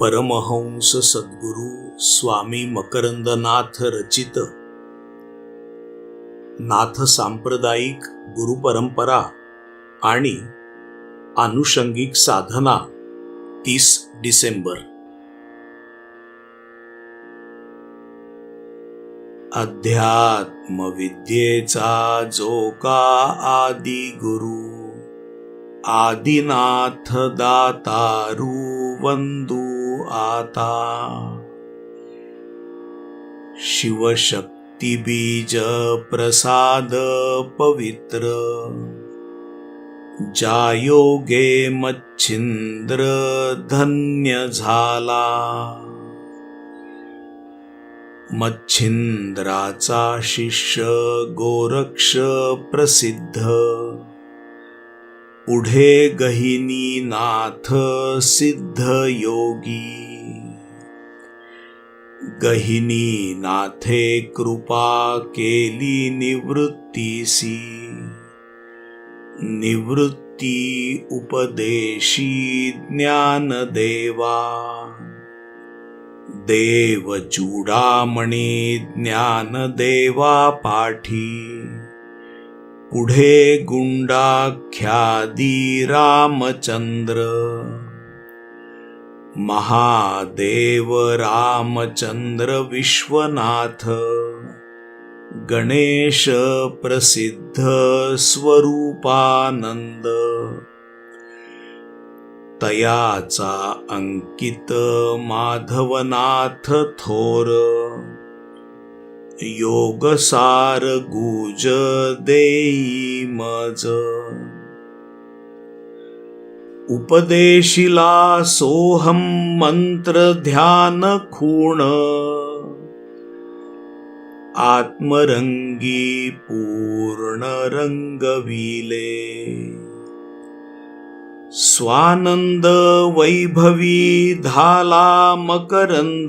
परमहंस सद्गुरु स्वामी मकरंदनाथ रचित. नाथ सांप्रदायिक गुरु परंपरा आणि आनुषंगिक साधना तीस डिसेंबर. अध्यात्मविद्येचा जो का आदि गुरु आदिनाथ दातारू वंदू. आता. शिवशक्ती बीज प्रसाद पवित्र. ज्या योगे मच्छिंद्र धन्य झाला. मच्छिंद्राचा शिष्य गोरक्ष प्रसिद्ध. पुढे गहिनी नाथ सिद्ध योगी। गहिनी नाथे कृपा केली निवृत्तीसी। निवृत्ती उपदेशी ज्ञान देवा। देव चूडामणी ज्ञान देवा पाठी। पुढे गुंडाख्यादी रामचंद्र महादेव रामचंद्र विश्वनाथ? गणेश प्रसिद्ध स्वरूपानंद? तयाचा अंकित माधवनाथ थोर? योगसार गुज देई मज. उपदेशिला सोहम मंत्र ध्यान खूण. आत्मरंगी पूर्ण रंगविले स्वानंद वैभवी धाला मकरंद.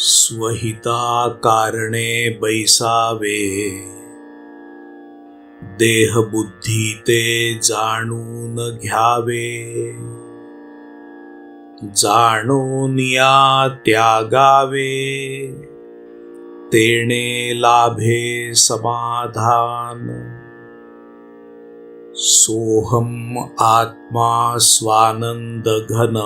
स्वहिता कारणे बैसावे. देहबुद्धी ते जाणून घ्यावे. जाणून या त्यागावे. तेणे लाभे समाधान. सोहम आत्मा स्वानंद घन.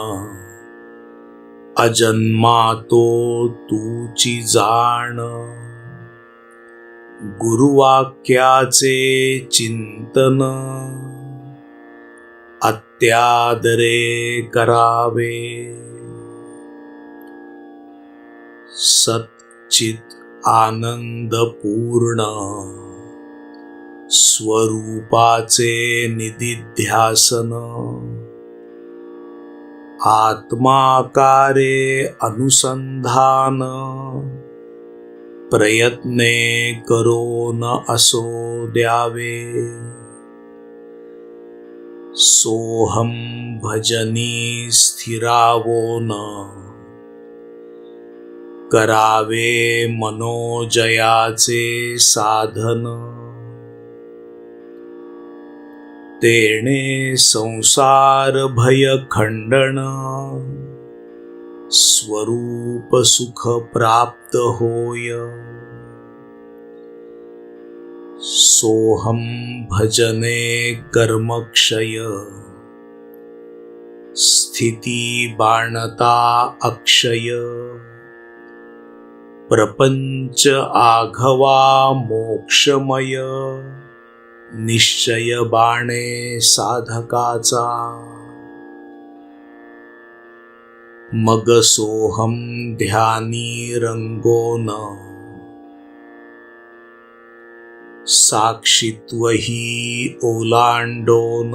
अजन्मा तो तूची जाण. गुरुवाक्याचे चिंतन. अत्यादरे करावे. सच्चित आनंद पूर्ण स्वरूपाचे निधिध्यासन. आत्माकारे अनुसंधान. प्रयत्ने न असो द्यावे. सोहम भजनी स्थिरावोन करावे मनोजयाचे साधन. तेणे संसारभयखण्डन स्वरूपसुखप्राप्तहोय सोऽहं भजने कर्मक्षय। स्थितिबाणता अक्षय। प्रपञ्च आघवा मोक्षमय। निश्चय बाणे साधकाचा। मग सोहम ध्यानी रंगोन। साक्षित्वही ओलांडोन।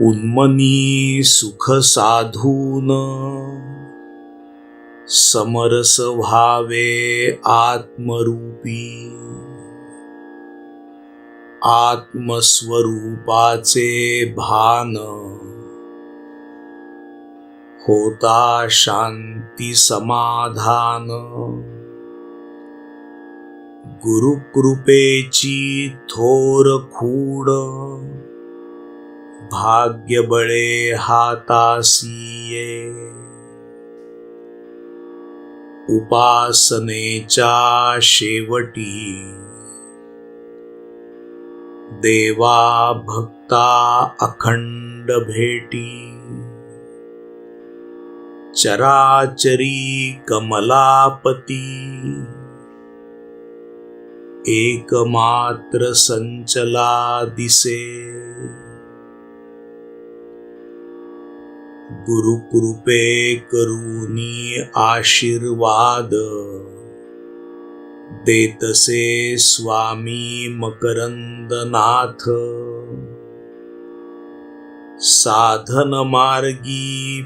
उन्मनी सुख साधून। समरस व्हावे आत्मरूपी। आत्मस्वरूपाचे भान. होता शांती समाधान. गुरुकृपेची थोर खूड भाग्य बळे उपासनेच्या शेवटी देवा भक्ता अखंड भेटी। चराचरी कमलापती। एकमात्र संचला दिसे। गुरुकृपे करूनी आशीर्वाद। देतसे स्वामी मकरंदनाथ। साधन मार्गी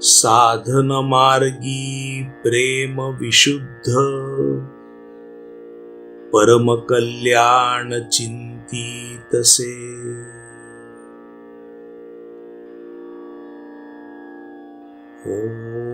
साधन मार्गी प्रेम विशुद्ध। प्रेमविशुद्ध परमकल्याणचिन्तितसे Oh.